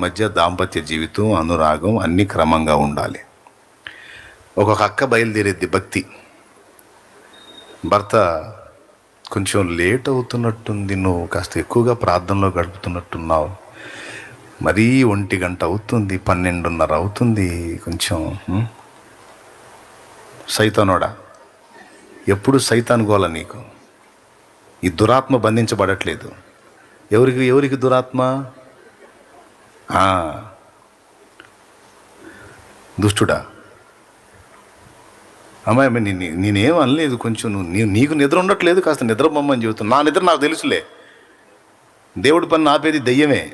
మధ్య దాంపత్య జీవితం అనురాగం అన్నీ క్రమంగా ఉండాలి. ఒక అక్క బయలుదేరేది భక్తి. భర్త కొంచెం లేట్ అవుతున్నట్టుంది నువ్వు కాస్త ఎక్కువగా ప్రార్థనలో గడుపుతున్నట్టున్నావు. మరీ ఒంటి గంట అవుతుంది పన్నెండున్నర అవుతుంది కొంచెం సైతానోడా ఎప్పుడు సైతాన్ గోల నీకు? ఈ దురాత్మ బంధించబడట్లేదు. ఎవరికి ఎవరికి దురాత్మ? దుష్టుడా. అమ్మాయి అమ్మాయి నేను నేనేం అనలేదు కొంచెం నువ్వు నీకు నిద్ర ఉండట్లేదు కాస్త నిద్ర బొమ్మని చెబుతున్నా. నా నిద్ర నాకు తెలుసులే. దేవుడి పని ఆపేది దయ్యమే.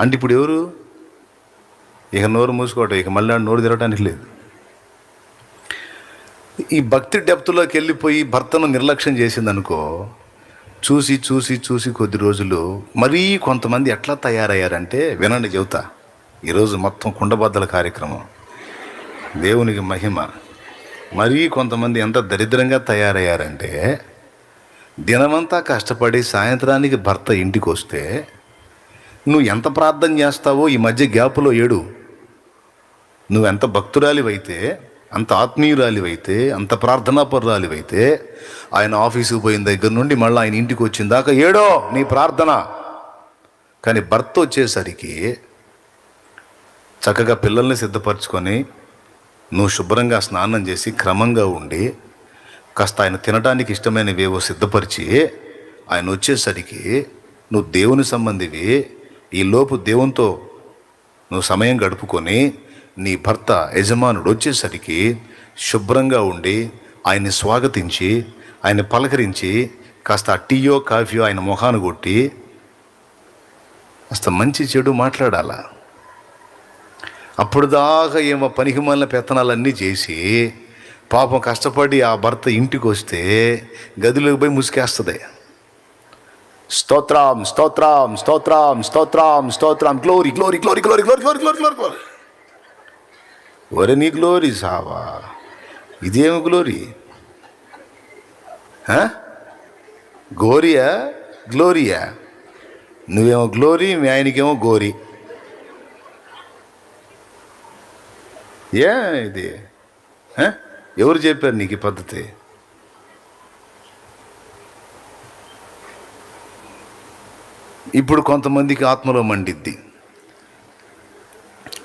అంటే ఇప్పుడు ఎవరు? ఇక నోరు మూసుకోవటం ఇక మళ్ళీ నోరు తిరగటానికి లేదు. ఈ భక్తి డెప్త్లోకి వెళ్ళిపోయి భర్తను నిర్లక్ష్యం చేసిందనుకో చూసి చూసి చూసి కొద్ది రోజులు మరీ కొంతమంది ఎట్లా తయారయ్యారంటే వినండి చెబుతా. ఈరోజు మొత్తం కుండబద్దల కార్యక్రమం. దేవునికి మహిమ. మరీ కొంతమంది ఎంత దరిద్రంగా తయారయ్యారంటే దినమంతా కష్టపడి సాయంత్రానికి భర్త ఇంటికి వస్తే నువ్వు ఎంత ప్రార్థన చేస్తావో ఈ మధ్య గ్యాపులో ఏడు. నువ్వెంత భక్తురాలివైతే అంత ఆత్మీయురాలివైతే అంత ప్రార్థనాపరురాలివైతే ఆయన ఆఫీసుకు పోయిన దగ్గర నుండి మళ్ళీ ఆయన ఇంటికి వచ్చిన దాకా ఏడో నీ ప్రార్థన. కానీ భర్త వచ్చేసరికి చక్కగా పిల్లల్ని సిద్ధపరచుకొని నువ్వు శుభ్రంగా స్నానం చేసి క్రమంగా ఉండి కాస్త ఆయన తినడానికి ఇష్టమైనవేవో సిద్ధపరిచి ఆయన వచ్చేసరికి నువ్వు దేవుని సంబంధివి ఈ లోపు దేవునితో నువ్వు సమయం గడుపుకొని నీ భర్త యజమానుడు వచ్చేసరికి శుభ్రంగా ఉండి ఆయన్ని స్వాగతించి ఆయన పలకరించి కాస్త టీయో కాఫీయో ఆయన మొహాను కొట్టి కాస్త మంచి చెడు మాట్లాడాలా. అప్పుడు దాకా ఏమో పనికిమాలిన పెత్తనాలన్నీ చేసి పాపం కష్టపడి ఆ భర్త ఇంటికి వస్తే గదిలోకి పోయి ముసుకేస్తుంది. స్తోత్రం స్తోత్రం స్తోత్రం స్తోత్రం స్తోత్రం glory glory glory glory glory glory glory glory glory వరి నీ గ్లోరీ సావా. ఇదేమి గ్లోరీ? గోరియా గ్లోరియా? నువ్వేమో గ్లోరీ మీ ఆయనకేమో గోరీ ఏ ఇది? ఎవరు చెప్పారు నీకు ఈ పద్ధతి? ఇప్పుడు కొంతమందికి ఆత్మలో మండిద్ది.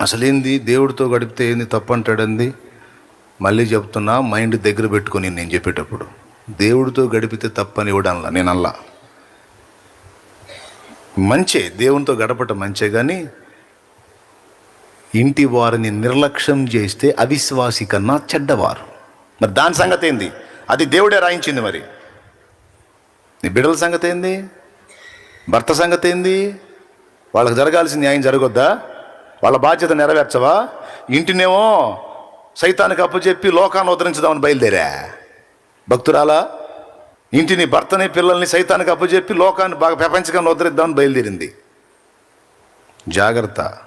అసలేంది? దేవుడితో గడిపితే ఏంది తప్పంటాడంది? మళ్ళీ చెప్తున్నా మైండ్ దగ్గర పెట్టుకొని నేను చెప్పేటప్పుడు. దేవుడితో గడిపితే తప్పని ఇవ్వడంలా? నేను అల్లా మంచే దేవునితో గడపటం మంచే కానీ ఇంటి వారిని నిర్లక్ష్యం చేస్తే అవిశ్వాసి కన్నా చెడ్డవారు. మరి దాని సంగతి ఏంది? అది దేవుడే రాయించింది మరి. నీ బిడ్డల సంగతి ఏంది? భర్త సంగతి ఏంది? వాళ్ళకి జరగాల్సిన న్యాయం జరగొద్దా? వాళ్ళ బాధ్యత నెరవేర్చవా? ఇంటినేమో సైతానికి అప్పచెప్పి లోకాన్ని ఉద్ధరించుదామని బయలుదేరా. భక్తురాలా ఇంటిని భర్తని పిల్లల్ని సైతానికి అప్పచెప్పి లోకాన్ని బాగా ప్రపంచకాన్ని ఉద్ధరిద్దామని బయలుదేరింది. జాగ్రత్త.